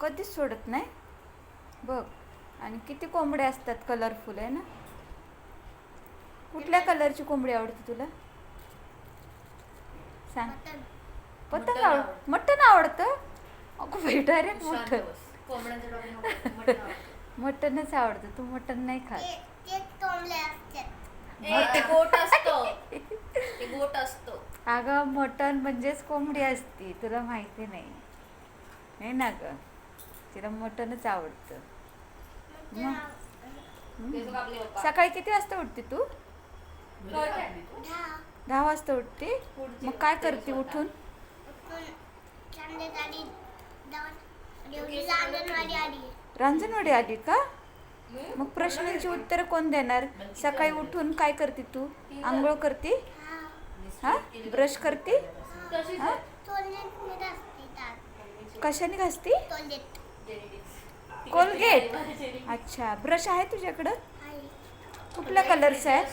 कधीच सोडत नाही. बघ आणि किती कोंबड्या असतात कलरफुल आहे ना? कुठल्या कलरची कोंबडी आवडते तुला? सांग. पतंग मटण आवड आवडतं. मटण आवडतं? अगो बाई डायरेक्ट शांत मटण. मटणच आवडतं. तू मटण नाही खात. गोट असतो. अगं मटण म्हणजेच कोंबडी असती. तुला माहिती नाही. नाही ना ग? तिला मटणच आवडतं. मग? सकाळी किती वाजता उठते तू? दहा वाजता उठते? मग काय करते उठून? आली रांजणवाडी आली का? मग प्रश्नांची उत्तर कोण देणार? सकाळी उठून काय करते तू? आंघोळ करते? हा? ब्रश करते? हा? आहे. तोंडलेत मी असते दात कशाने घासती. कोलगेट. अच्छा ब्रश आहे तुझ्याकडं? कुठल्या कलरचा आहे?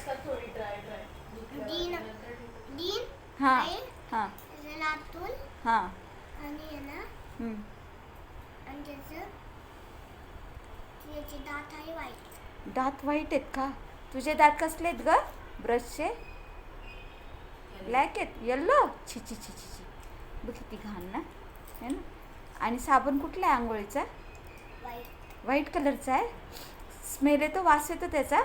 हा हा. हा. दात आहे वाईट दात वाईट आहेत का? तुझे दात कसले आहेत ग? ब्रशचे ब्लॅक आहेत. येल्लो छी छी छी छी छी. बघ किती घाण ना. है ना? आणि साबण कुठला आहे आंघोळीचा? व्हाईट कलरचा आहे. स्मेल येतो वास येतो त्याचा?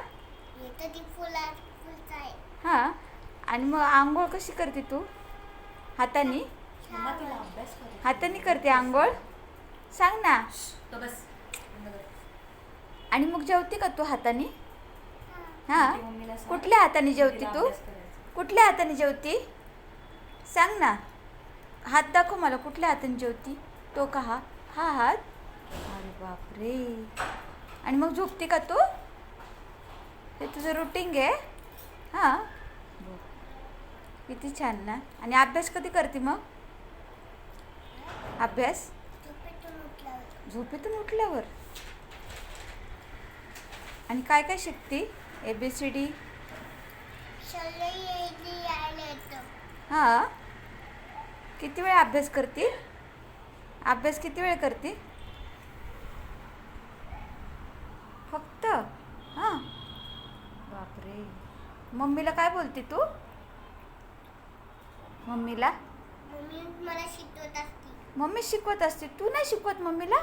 येतं ती फुला फुलचं आहे. हां. आणि मग आंघोळ कशी करते तू? हाताने? हाताने करते आंघोळ? सांग ना. आणि मग जेवते का तू हाताने? हा. हां. कुठल्या हाताने जेवते तू. कुठल्या हाताने जेवती? सांग ना. हात दाखव मला कुठल्या हाताने जेवती? तो का हा हा. हात अरे बापरे. आणि मग झोपते का तू? हे तुझं रुटीन आहे हां. किती छान ना. आणि अभ्यास कधी करते मग? अभ्यास? झोपेतून उठल्यावर. आणि काय काय शिकते? ए बी सी डी हां. किती वेळ अभ्यास करते? अभ्यास किती वेळ करते? फक्त? हां. बापरे. मम्मीला काय बोलते तू? मम्मीला? मम्मी मला शिकवत असते. मम्मी शिकवत असते. तू नाही शिकवत मम्मीला?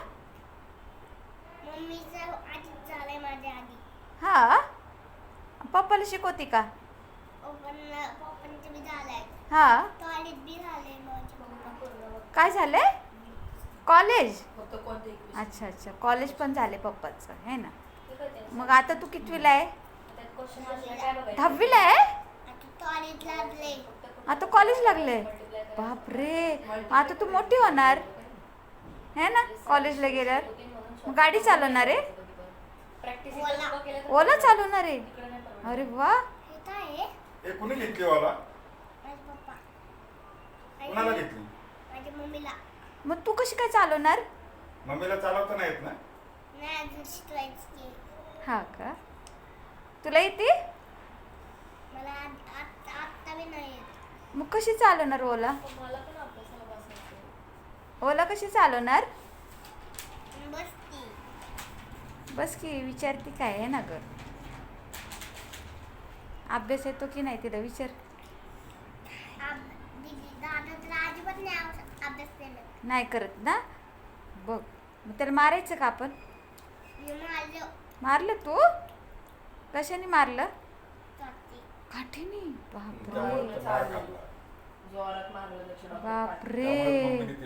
मम्मीचं आधीच झालंय माझ्या आधी. हां? पप्पाला शिकवते का? पप्पन पप्पांचं बी झालंय. हां. टॉयलेट बी झालंय. काय झालंय? कॉलेज? विषय. अच्छा अच्छा. कॉलेज पण झाले पप्पाचं है ना? मग आता तू कितवीला आहे? दहावीला आहे? आता लागले. कॉलेज लागले. बापरे. आता तू मोठी होणार. है ना? कॉलेजला गेल्यावर. मग गाडी चालवणार आहे? ओला. चालवणार आहे. अरे वा. हे काय आहे. हे कुणी घेतली वाला माझे पप्पा. आणि कुणाला घेतली? मग तू कशी काय चालवणार? मम्मीला चालवता नाही येत ना? नाही अजून शिकवायची हा का? तुला येते? मला आत- आत- आत्ता बी नाही येत. मग कशी चालवणार ओला? ओला कशी चालवणार? बसती. बस की विचारती काय आहे ना ग? अभ्यास येतो की नाही तिला विचार. नाही करत ना? बघ. मग त्याला मारायचं का आपण? मारलं. तू? कशाने मारलं? काठीने. बापरे. बापरे.